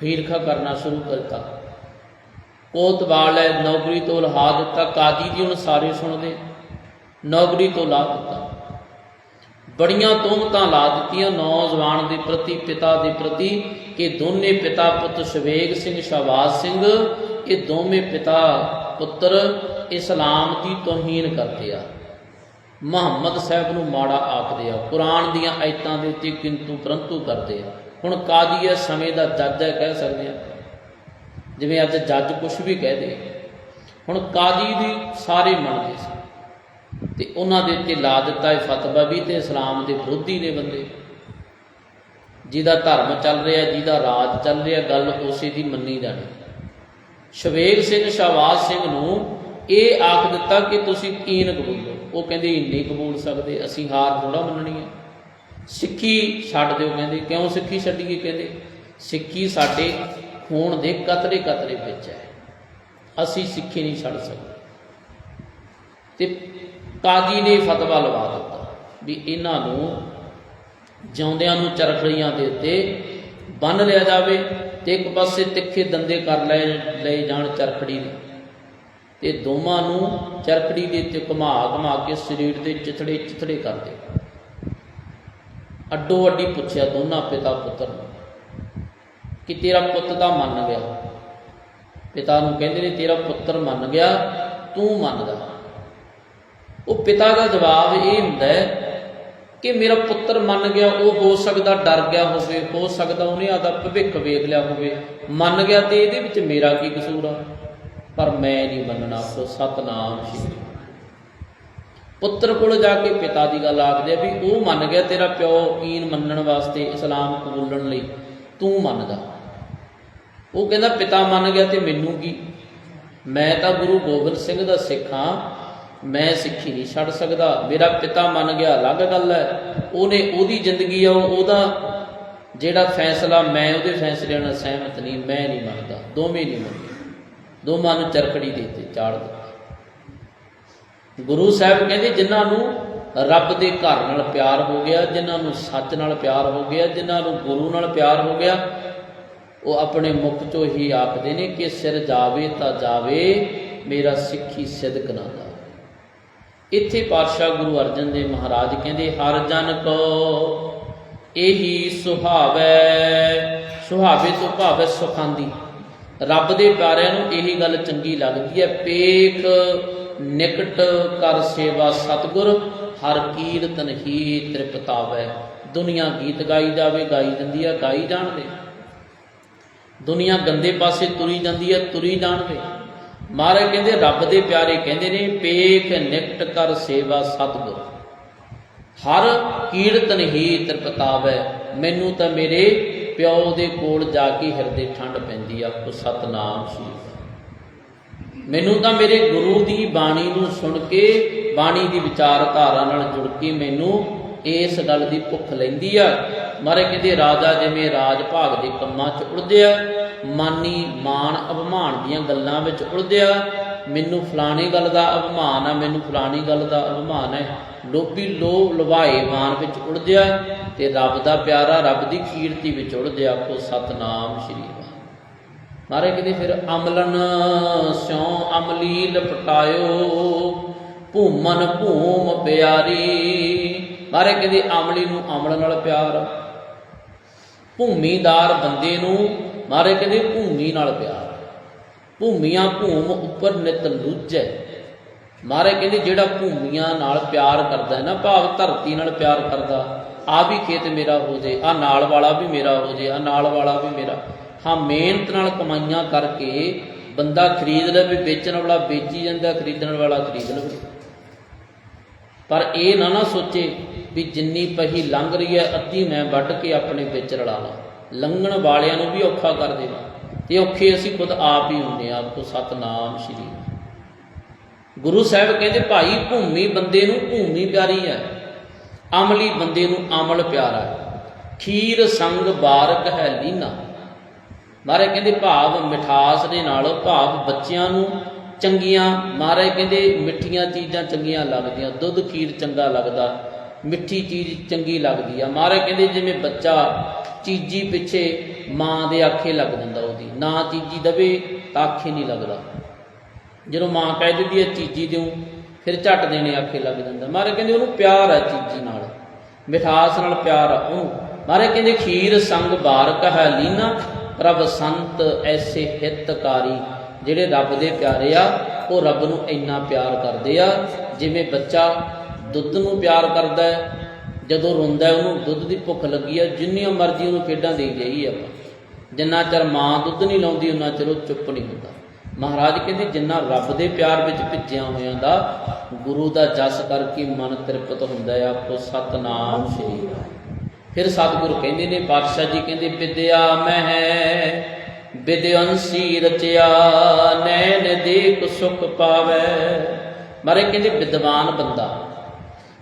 ਫੀਰਖਾ ਕਰਨਾ ਸ਼ੁਰੂ ਕਰਤਾ। ਕੋਤਵਾਲ ਹੈ ਨੌਕਰੀ ਤੋਂ ਲਹਾ ਦਿੱਤਾ, ਕਾਜ਼ੀ ਜੀ ਹੁਣ ਸਾਰੇ ਸੁਣਦੇ। ਨੌਕਰੀ ਤੋਂ ਲਾ ਦਿੱਤਾ। ਬੜੀਆਂ ਤੋਮਤਾਂ ਲਾ ਦਿੱਤੀਆਂ ਨੌਜਵਾਨ ਦੇ ਪ੍ਰਤੀ, ਪਿਤਾ ਦੇ ਪ੍ਰਤੀ ਕਿ ਦੋਨੇ ਪਿਤਾ ਪੁੱਤ ਸ਼ਵੇਗ ਸਿੰਘ, ਸ਼ਹਬਾਜ਼ ਸਿੰਘ, ਇਹ ਦੋਵੇਂ ਪਿਤਾ ਪੁੱਤਰ ਇਸਲਾਮ ਦੀ ਤੋਹੀਨ ਕਰਦੇ ਆ। ਮੁਹੰਮਦ ਸਾਹਿਬ ਨੂੰ ਮਾੜਾ ਆਖਦੇ ਆ। ਕੁਰਾਨ ਦੀਆਂ ਆਇਤਾਂ ਦੇ ਉੱਤੇ ਕਿੰਤੂ ਪਰੰਤੂ ਕਰਦੇ ਆ। ਹੁਣ ਕਾਦੀ ਹੈ ਸਮੇਂ ਦਾ ਜੱਜ ਹੈ ਕਹਿ ਸਕਦੇ ਆ। ਜਿਵੇਂ ਅੱਜ ਜੱਜ ਕੁਝ ਵੀ ਕਹਿ ਦੇ। ਹੁਣ ਕਾਦੀ ਦੀ? ਸਾਰੇ ਮੰਨਦੇ ਸੀ ਤੇ ਉਹਨਾਂ ਦੇ ਉੱਤੇ ਲਾ ਦਿੱਤਾ ਇਹ ਫਤਵਾ ਵੀ ਤੇ ਇਸਲਾਮ ਦੇ ਵਿਰੋਧੀ ਨੇ ਬੰਦੇ। ਜਿਹਦਾ ਧਰਮ ਚੱਲ ਰਿਹਾ, ਜਿਹਦਾ ਰਾਜ ਚੱਲ ਰਿਹਾ, ਗੱਲ ਉਸੇ ਦੀ ਮੰਨੀ ਜਾਣੀ। ਸ਼ਵੇਗ ਸਿੰਘ, ਸ਼ਹਬਾਜ਼ ਸਿੰਘ ਨੂੰ ਇਹ ਆਖ ਦਿੱਤਾ ਕਿ ਤੁਸੀਂ ਕੀਨ ਕਬੂਲੋ ਉਹ ਕਹਿੰਦੇ ਨਹੀਂ ਕਬੂਲ ਸਕਦੇ, ਅਸੀਂ ਹਾਰ ਥੋੜਾ ਮੰਨਣੀ ਹੈ। ਸਿੱਖੀ ਛੱਡ ਦਿਓ ਕਹਿੰਦੇ। ਕਿਉਂ ਸਿੱਖੀ ਛੱਡੀਏ? ਕਹਿੰਦੇ। ਸਿੱਖੀ ਸਾਡੇ ਖੂਨ ਦੇ ਕਤਰੇ ਕਤਰੇ ਵਿੱਚ ਹੈ। ਅਸੀਂ ਸਿੱਖੀ ਨਹੀਂ ਛੱਡ ਸਕਦੇ। ਤੇ ਕਾਜੀ ਨੇ ਫਤਵਾ ਲਵਾ ਦਿੱਤਾ ਵੀ ਇਹਨਾਂ ਨੂੰ ਜਿਉਂਦਿਆਂ ਨੂੰ ਚਰਖੜੀਆਂ ਦੇ ਉੱਤੇ ਬੰਨ ਲਿਆ ਜਾਵੇ ਤੇ ਇੱਕ ਪਾਸੇ ਤਿੱਖੇ ਦੰਦੇ ਕਰ ਲਏ ਲਏ ਜਾਣ ਚਰਖੜੀ ਦੇ। ਤੇ ਦੋਵਾਂ ਨੂੰ ਚਰਖੜੀ ਦੇ ਉੱਤੇ ਘੁਮਾ ਘੁਮਾ ਕੇ ਸਰੀਰ ਦੇ ਚਿਥੜੇ ਚਿਥੜੇ ਕਰਦੇ। ਅੱਡੋ ਅੱਡੀ ਪੁੱਛਿਆ ਦੋਨਾਂ ਪਿਤਾ ਪੁੱਤਰ ਨੂੰ ਕਿ ਤੇਰਾ ਪੁੱਤ ਤਾਂ ਮੰਨ ਗਿਆ। ਪਿਤਾ ਨੂੰ ਕਹਿੰਦੇ ਨੇ, ਤੇਰਾ ਪੁੱਤਰ ਮੰਨ ਗਿਆ, ਤੂੰ ਮੰਨਦਾ। ਉਹ ਪਿਤਾ ਦਾ ਜਵਾਬ ਇਹ ਹੁੰਦਾ ਹੈ ਕਿ ਮੇਰਾ ਪੁੱਤਰ ਮੰਨ ਗਿਆ, ਉਹ ਹੋ ਸਕਦਾ ਡਰ ਗਿਆ ਹੋਵੇ, ਹੋ ਸਕਦਾ ਉਹਨੇ ਆਦਾ ਭਵਿੱਖ ਵੇਖ ਲਿਆ ਹੋਵੇ। ਮੰਨ ਗਿਆ ਤੇ ਇਹਦੇ ਵਿੱਚ ਮੇਰਾ ਕੀ ਕਸੂਰ ਆ? ਪਰ ਮੈਂ ਨਹੀਂ ਮੰਨਣਾ, ਸੋ ਸਤਨਾਮ ਸ਼੍ਰੀ ਪੁੱਤਰ ਕੋਲ ਜਾ ਕੇ ਪਿਤਾ ਦੀ ਗੱਲ ਆਖਦੇ ਆ ਵੀ ਉਹ ਮੰਨ ਗਿਆ ਤੇਰਾ ਪਿਓ ਈਨ ਮੰਨਣ ਵਾਸਤੇ ਇਸਲਾਮ ਕਬੂਲਣ ਲਈ, ਤੂੰ ਮੰਨਦਾ। ਉਹ ਕਹਿੰਦਾ, ਪਿਤਾ ਮੰਨ ਗਿਆ ਤੇ ਮੈਨੂੰ ਕੀ? ਮੈਂ ਤਾਂ ਗੁਰੂ ਗੋਬਿੰਦ ਸਿੰਘ ਦਾ ਸਿੱਖ ਹਾਂ ਮੈਂ ਸਿੱਖੀ ਨਹੀਂ ਛੱਡ ਸਕਦਾ। ਮੇਰਾ ਪਿਤਾ ਮੰਨ ਗਿਆ, ਅਲੱਗ ਗੱਲ ਹੈ। ਉਹਨੇ ਉਹਦੀ ਜ਼ਿੰਦਗੀ ਆ ਉਹ- ਉਹਦਾ ਜਿਹੜਾ ਫੈਸਲਾ, ਮੈਂ ਉਹਦੇ ਫੈਸਲੇ ਨਾਲ ਸਹਿਮਤ ਨਹੀਂ, ਮੈਂ ਨਹੀਂ ਮੰਨਦਾ। ਦੋਵੇਂ ਨਹੀਂ ਮੰਨਦੇ ਦੋਵਾਂ ਨੂੰ ਚਰਖੜੀ ਦੇ ਦਿੱਤੇ, ਚਾੜ ਦਿੱਤੇ। ਗੁਰੂ ਸਾਹਿਬ ਕਹਿੰਦੇ, ਜਿਨ੍ਹਾਂ ਨੂੰ ਰੱਬ ਦੇ ਘਰ ਨਾਲ ਪਿਆਰ ਹੋ ਗਿਆ, ਜਿਨ੍ਹਾਂ ਨੂੰ ਸੱਚ ਨਾਲ ਪਿਆਰ ਹੋ ਗਿਆ, ਜਿਨ੍ਹਾਂ ਨੂੰ ਗੁਰੂ ਨਾਲ ਪਿਆਰ ਹੋ ਗਿਆ, ਉਹ ਆਪਣੇ ਮੁਖ ਚੋਂ ਹੀ ਆਖਦੇ ਨੇ ਕਿ ਸਿਰ ਜਾਵੇ ਤਾਂ ਜਾਵੇ, ਮੇਰਾ ਸਿੱਖੀ ਸਿਦਕ ਨਾ ਦਾ ਇੱਥੇ ਪਾਤਸ਼ਾਹ ਗੁਰੂ ਅਰਜਨ ਦੇਵ ਮਹਾਰਾਜ ਕਹਿੰਦੇ, ਹਰ ਜਨ ਕੋ ਇਹੀ ਸੁਹਾਵੈ, ਸੁਹਾਵੇ ਤੋਂ ਭਾਵੈ ਸੁਖਾਂਦੀ। ਰੱਬ ਦੇ ਪਿਆਰਿਆਂ ਨੂੰ ਇਹੀ ਗੱਲ ਚੰਗੀ ਲੱਗਦੀ ਹੈ, ਪੇਖ ਨਿਕਟ ਕਰ ਸੇਵਾ ਸਤਗੁਰ, ਹਰ ਕੀਰਤਨ ਹੀ ਤ੍ਰਿਪਤਾਵੈ। ਦੁਨੀਆ ਗੀਤ ਗਾਈ ਜਾਵੇ, ਗਾਈ ਜਾਂਦੀ ਆ, ਗਾਈ ਜਾਣਦੇ। ਦੁਨੀਆ ਗੰਦੇ ਪਾਸੇ ਤੁਰੀ ਜਾਂਦੀ ਹੈ ਤੁਰੀ ਜਾਣਦੇ। ਮਹਾਰਾਜ ਕਹਿੰਦੇ, ਰੱਬ ਦੇ ਪਿਆਰੇ ਕਹਿੰਦੇ ਨੇ, ਪੇਖ ਨਿਕਟ ਕਰ ਸੇਵਾ ਸਤਗੁਰ। ਹਰ ਕੀਰਤਨ ਹੀ ਤ੍ਰਿਪਤਾਵੈ, ਮੈਨੂੰ ਤਾਂ ਮੇਰੇ ਪਿਓ ਦੇ ਕੋਲ ਜਾ ਕੇ ਹਿਰਦੇ ਠੰਡ ਪੈਂਦੀ ਆ ਕੋ ਸਤਨਾਮ ਸੀ। ਮੈਨੂੰ ਤਾਂ ਮੇਰੇ ਗੁਰੂ ਦੀ ਬਾਣੀ ਨੂੰ ਸੁਣ ਕੇ, ਬਾਣੀ ਦੀ ਵਿਚਾਰਧਾਰਾ ਨਾਲ ਜੁੜ ਕੇ ਮੈਨੂੰ ਇਸ ਗੱਲ ਦੀ ਭੁੱਖ ਲੈਂਦੀ ਆ। ਮਾਰੇ ਕਹਿੰਦੇ, ਰਾਜਾ ਜਿਵੇਂ ਰਾਜ ਭਾਗ ਦੇ ਕੰਮਾਂ 'ਚ ਉਲਝਿਆ ਮਾਨੀ ਮਾਨ ਅਭਿਮਾਨ ਦੀਆਂ ਗੱਲਾਂ ਵਿੱਚ ਉਲਝਿਆ। ਮੈਨੂੰ ਫਲਾਣੀ ਗੱਲ ਦਾ ਅਭਿਮਾਨ ਆ, ਮੈਨੂੰ ਫਲਾਣੀ ਗੱਲ ਦਾ ਅਭਿਮਾਨ ਹੈ ਲੋਭੀ ਲੋ ਲਵਾਏ ਮਾਨ ਵਿੱਚ ਉਲਝਿਆ ਤੇ ਰੱਬ ਦਾ ਪਿਆਰਾ ਰੱਬ ਦੀ ਕੀਰਤੀ ਵਿੱਚ ਉਲਝਿਆ ਕੋ ਸਤਨਾਮ ਸ਼੍ਰੀ ਮਾਰੇ ਕਹਿੰਦੇ, ਫਿਰ ਅਮਲਨ ਸਿਉ ਅਮਲੀ ਲਪਟਾਇਓ ਭੂਮਨ ਭੂਮ ਪਿਆਰੀ। ਮਾਰੇ ਕਹਿੰਦੇ, ਅਮਲੀ ਨੂੰ ਅਮਲ ਨਾਲ ਪਿਆਰ ਭੂਮੀਦਾਰ ਬੰਦੇ ਨੂੰ ਮਾਰੇ ਕਹਿੰਦੇ ਭੂਮੀ ਨਾਲ ਪਿਆਰ ਭੂਮੀਆਂ ਭੂਮ ਉੱਪਰ ਨਿਤ ਲੁੱਜੈ ਮਾਰੇ ਕਹਿੰਦੇ ਜਿਹੜਾ ਭੂਮੀਆਂ ਨਾਲ ਪਿਆਰ ਕਰਦਾ ਹੈ ਨਾ, ਭਾਵ ਧਰਤੀ ਨਾਲ ਪਿਆਰ ਕਰਦਾ, ਆ ਵੀ ਖੇਤ ਮੇਰਾ ਹੋ ਜੇ, ਆ ਨਾਲ ਵਾਲਾ ਵੀ ਮੇਰਾ ਹੋ ਜੇ, ਆ ਨਾਲ ਵਾਲਾ ਵੀ ਮੇਰਾ। ਹਾਂ, ਮਿਹਨਤ ਨਾਲ ਕਮਾਈਆਂ ਕਰਕੇ ਬੰਦਾ ਖਰੀਦ ਲਵੇ ਵੇਚਣ ਵਾਲਾ ਵੇਚੀ ਜਾਂਦਾ, ਖਰੀਦਣ ਵਾਲਾ ਖਰੀਦ ਲਵੇ। ਪਰ ਇਹ ਨਾ ਨਾ ਸੋਚੇ ਵੀ ਜਿੰਨੀ ਪਹੀ ਲੰਘ ਰਹੀ ਹੈ, ਅੱਧੀ ਮੈਂ ਵੱਢ ਕੇ ਆਪਣੇ ਵਿੱਚ ਰਲਾ ਲਾਂ। ਲੰਘਣ ਵਾਲਿਆਂ ਨੂੰ ਵੀ ਔਖਾ ਕਰ ਦੇਵਾਂ ਤੇ ਔਖੇ ਅਸੀਂ ਖੁਦ ਆਪ ਹੀ ਹੁੰਦੇ ਆ ਆਪਕੋ ਸਤਨਾਮ ਸ਼੍ਰੀ। ਗੁਰੂ ਸਾਹਿਬ ਕਹਿੰਦੇ, ਭਾਈ, ਭੂਮੀ ਬੰਦੇ ਨੂੰ ਭੂਮੀ ਪਿਆਰੀ ਹੈ, ਅਮਲੀ ਬੰਦੇ ਨੂੰ ਅਮਲ ਪਿਆਰਾ ਹੈ। ਖੀਰ ਸੰਗ ਬਾਰਕ ਹੈ ਲੀਨਾ। ਮਹਾਰਾਜ ਕਹਿੰਦੇ, ਭਾਵ ਮਿਠਾਸ ਦੇ ਨਾਲ, ਭਾਵ ਬੱਚਿਆਂ ਨੂੰ ਚੰਗੀਆਂ, ਮਹਾਰਾਜ ਕਹਿੰਦੇ, ਮਿੱਠੀਆਂ ਚੀਜ਼ਾਂ ਚੰਗੀਆਂ ਲੱਗਦੀਆਂ, ਦੁੱਧ ਖੀਰ ਚੰਗਾ ਲੱਗਦਾ, ਮਿੱਠੀ ਚੀਜ਼ ਚੰਗੀ ਲੱਗਦੀ ਆ। ਮਹਾਰਾਜ ਕਹਿੰਦੇ, ਜਿਵੇਂ ਬੱਚਾ ਚੀਜੀ ਪਿੱਛੇ ਮਾਂ ਦੇ ਆਖੇ ਲੱਗ ਜਾਂਦਾ ਉਹਦੀ। ਨਾ ਚੀਜੀ ਦਵੇ ਤਾਂ ਆਖੇ ਨਹੀਂ ਲੱਗਦਾ। ਜਦੋਂ ਮਾਂ ਕਹਿ ਦਿੰਦੀ ਹੈ, ਚੀਜੀ ਦਿਉ, ਫਿਰ ਝੱਟ ਦੇਣੇ ਆਖੇ ਲੱਗ ਜਾਂਦਾ। ਮਹਾਰਾਜ ਕਹਿੰਦੇ ਉਹਨੂੰ ਪਿਆਰ ਹੈ ਚੀਜੀ ਨਾਲ। ਮਿਠਾਸ ਨਾਲ ਪਿਆਰ ਆ ਉਹਨੂੰ। ਮਾਰੇ ਕਹਿੰਦੇ ਖੀਰ ਸੰਗ ਬਾਰਕ ਹੈ ਲੀਨਾ, ਪ੍ਰਭ ਸੰਤ ਐਸੇ ਹਿਤਕਾਰੀ, ਜਿਹੜੇ ਰੱਬ ਦੇ ਪਿਆਰੇ ਆ, ਉਹ ਰੱਬ ਨੂੰ ਇੰਨਾ ਪਿਆਰ ਕਰਦੇ ਆ, ਜਿਵੇਂ ਬੱਚਾ ਦੁੱਧ ਨੂੰ ਪਿਆਰ ਕਰਦਾ ਹੈ ਜਦੋਂ ਰੋਂਦਾ ਹੈ, ਉਹਨੂੰ ਦੁੱਧ ਦੀ ਭੁੱਖ ਲੱਗੀ ਆ, ਜਿੰਨੀਆਂ ਮਰਜ਼ੀ ਉਹਨੂੰ ਖੇਡਾਂ ਦੇਈ ਜਾਈ ਆਪਾਂ ਜਿੰਨਾ ਚਿਰ ਮਾਂ ਦੁੱਧ ਨਹੀਂ ਲਾਉਂਦੀ ਉਹਨਾਂ ਚਿਰ ਉਹ ਚੁੱਪ ਨਹੀਂ ਹੁੰਦਾ। ਮਹਾਰਾਜ ਕਹਿੰਦੇ, ਜਿੰਨਾ ਰੱਬ ਦੇ ਪਿਆਰ ਵਿੱਚ ਭਿੱਜਿਆ ਹੋਇਆਂ ਦਾ, ਗੁਰੂ ਦਾ ਜਸ ਕਰਕੇ ਮਨ ਤ੍ਰਿਪਤ ਹੁੰਦਾ ਹੈ ਆਪੋ ਸਤਨਾਮ ਸ਼੍ਰੀ ਫਿਰ ਸਤਿਗੁਰੂ ਕਹਿੰਦੇ ਨੇ, ਪਾਤਸ਼ਾਹ ਜੀ ਕਹਿੰਦੇ, ਵਿਦਿਆ ਮਹਿ ਵਿਦਿਅੰਸੀ ਰਚਿਆ, ਨੈਣ ਦੇਖ ਸੁਖ ਪਾਵੈ। ਮਾਰੇ ਕਹਿੰਦੇ, ਵਿਦਵਾਨ ਬੰਦਾ